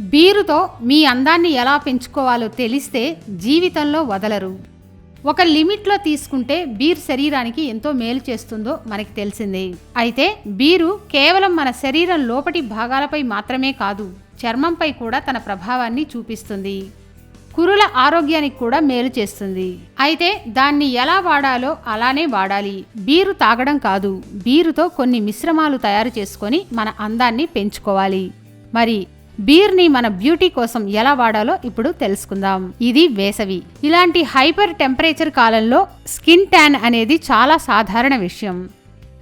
బీరుతో మీ అందాన్ని ఎలా పెంచుకోవాలో తెలిస్తే జీవితంలో వదలరు. ఒక లిమిట్లో తీసుకుంటే బీర్ శరీరానికి ఎంతో మేలు చేస్తుందో మనకి తెలిసిందే. అయితే బీరు కేవలం మన శరీరం లోపటి భాగాలపై మాత్రమే కాదు చర్మంపై కూడా తన ప్రభావాన్ని చూపిస్తుంది. కురుల ఆరోగ్యానికి కూడా మేలు చేస్తుంది. అయితే దాన్ని ఎలా వాడాలో అలానే వాడాలి. బీరు తాగడం కాదు బీరుతో కొన్ని మిశ్రమాలు తయారు చేసుకొని మన అందాన్ని పెంచుకోవాలి. మరి బీర్ని మన బ్యూటీ కోసం ఎలా వాడాలో ఇప్పుడు తెలుసుకుందాం. ఇది వేసవి. ఇలాంటి హైపర్ టెంపరేచర్ కాలంలో స్కిన్ ట్యాన్ అనేది చాలా సాధారణ విషయం.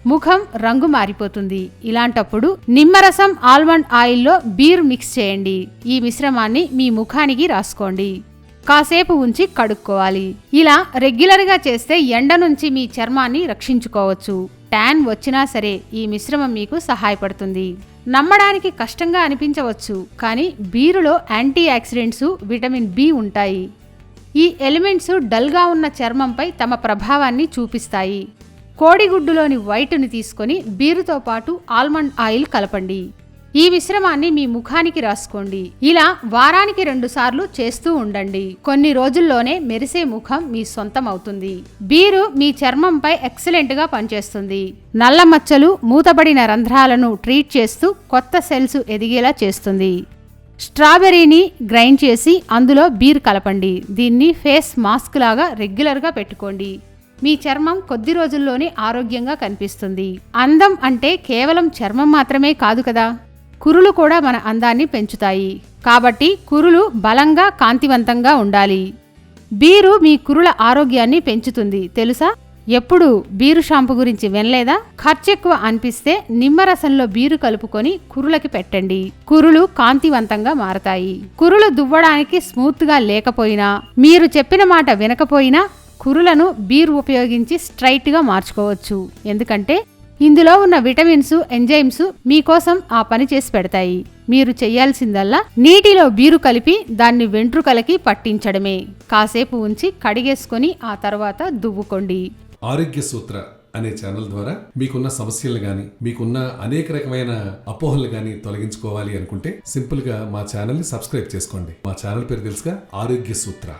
ముఖం రంగు మారిపోతుంది. ఇలాంటప్పుడు నిమ్మరసం ఆల్మండ్ ఆయిల్లో బీర్ మిక్స్ చేయండి. ఈ మిశ్రమాన్ని మీ ముఖానికి రాసుకోండి. కాసేపు ఉంచి కడుక్కోవాలి. ఇలా రెగ్యులర్గా చేస్తే ఎండ నుంచి మీ చర్మాన్ని రక్షించుకోవచ్చు. ట్యాన్ వచ్చినా సరే ఈ మిశ్రమం మీకు సహాయపడుతుంది. నమ్మడానికి కష్టంగా అనిపించవచ్చు కానీ బీరులో యాంటీ ఆక్సిడెంట్స్ విటమిన్ బి ఉంటాయి. ఈ ఎలిమెంట్స్ డల్గా ఉన్న చర్మంపై తమ ప్రభావాన్ని చూపిస్తాయి. కోడిగుడ్డులోని వైటుని తీసుకొని బీరుతో పాటు ఆల్మండ్ ఆయిల్ కలపండి. ఈ మిశ్రమాన్ని మీ ముఖానికి రాసుకోండి. ఇలా వారానికి రెండు సార్లు చేస్తూ ఉండండి. కొన్ని రోజుల్లోనే మెరిసే ముఖం మీ సొంతం అవుతుంది బీరు మీ చర్మంపై ఎక్సలెంట్గా పనిచేస్తుంది. నల్ల మచ్చలు మూతబడిన రంధ్రాలను ట్రీట్ చేస్తూ కొత్త సెల్స్ ఎదిగేలా చేస్తుంది. స్ట్రాబెర్రీని గ్రైండ్ చేసి అందులో బీర్ కలపండి. దీన్ని ఫేస్ మాస్క్ లాగా రెగ్యులర్గా పెట్టుకోండి. మీ చర్మం కొద్ది రోజుల్లోనే ఆరోగ్యంగా కనిపిస్తుంది. అందం అంటే కేవలం చర్మం మాత్రమే కాదు కదా? కురులు కూడా మన అందాన్ని పెంచుతాయి. కాబట్టి కురులు బలంగా కాంతివంతంగా ఉండాలి. బీరు మీ కురుల ఆరోగ్యాన్ని పెంచుతుంది. తెలుసా? ఎప్పుడు బీరు షాంపు గురించి వినలేదా? ఖర్చెక్కువ అనిపిస్తే నిమ్మరసంలో బీరు కలుపుకొని కురులకి పెట్టండి. కురులు కాంతివంతంగా మారతాయి. కురులు దువ్వడానికి స్మూత్గా లేకపోయినా మీరు చెప్పిన మాట వినకపోయినా కురులను బీరు ఉపయోగించి స్ట్రైట్గా మార్చుకోవచ్చు. ఎందుకంటే ఇందులో ఉన్న విటమిన్స్ ఎంజైమ్స్ మీకోసం ఆ పని చేసి పెడతాయి. మీరు చేయాల్సిందల్లా నీటిలో బీరు కలిపి దాన్ని వెంట్రుకలకి పట్టించడమే. కాసేపు ఉంచి కడిగేసుకొని ఆ తర్వాత దువ్వుకోండి. ఆరోగ్య సూత్ర అనే ఛానల్ ద్వారా మీకున్న సమస్యలు గాని మీకున్న అనేక రకమైన అపోహలు గాని తొలగించుకోవాలి అనుకుంటే సింపుల్గా మా ఛానల్ని సబ్స్క్రైబ్ చేసుకోండి. మా ఛానల్ పేరు తెలుసుగా ఆరోగ్య సూత్ర.